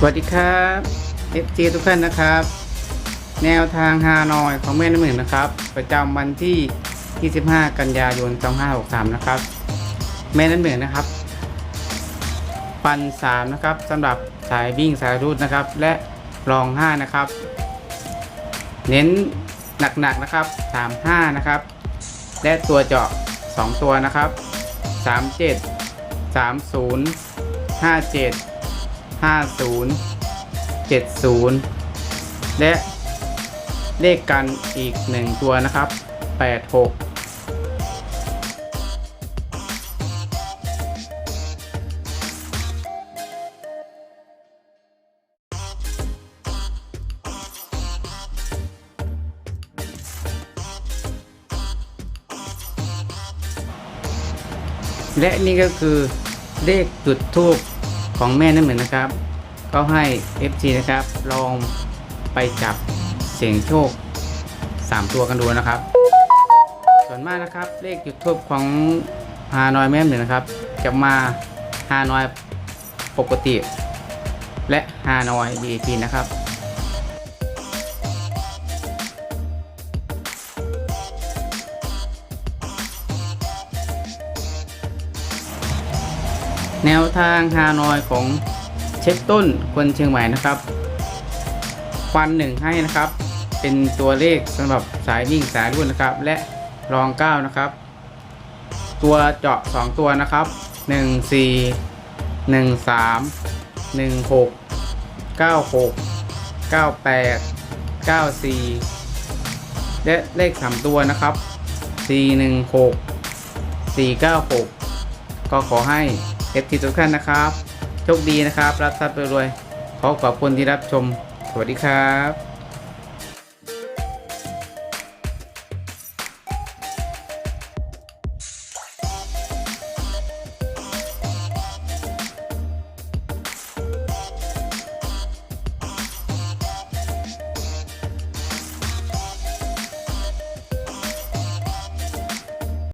สวัสดีครับเอฟจีทุกท่านนะครับ แนวทางฮานอยของแม่น้ำหนึ่งนะครับ ประจำวันที่ 25 กันยายน 2563 นะครับ แม่น้ำหนึ่งนะครับ ปัน 3 นะครับสำหรับสายวิ่งสายรูดนะครับ และรอง 5 นะครับ เน้นหนักๆนะครับ 35 นะครับ และตัวเจาะ 2 ตัวนะครับ 37 30 57 50 70 และเลขกันอีก 1 ตัวนะครับ 86และนี่ก็คือเลขจุดทูบ ของแม่น้ำหนึ่งนะครับ ก็ให้ FC นะครับ ลองไปจับเสียงโชค 3 ตัวกันดูนะครับ ส่วนมากนะครับเลขจุดทูบของฮานอยแม่น้ำหนึ่งนะครับ จะมาฮานอยปกติ และฮานอย VIP นะครับ แนวทางฮานอยของเช็คต้นคนเชียงใหม่นะครับ ฟันหนึ่งให้นะครับ เป็นตัวเลขสำหรับสายวิ่งสายรุ่นนะครับ และรองเก้านะครับ ตัวเจาะ2ตัวนะครับ1 4 1 3 1 6 9 6 9 8 9 4และเลข3ตัวนะครับ4 1 6 4 9 6ก็ขอให้เอฟที ทุกท่านนะครับโชคดีนะครับ รับทรัพย์รวยๆขอขอบคุณที่รับชม สวัสดีครับ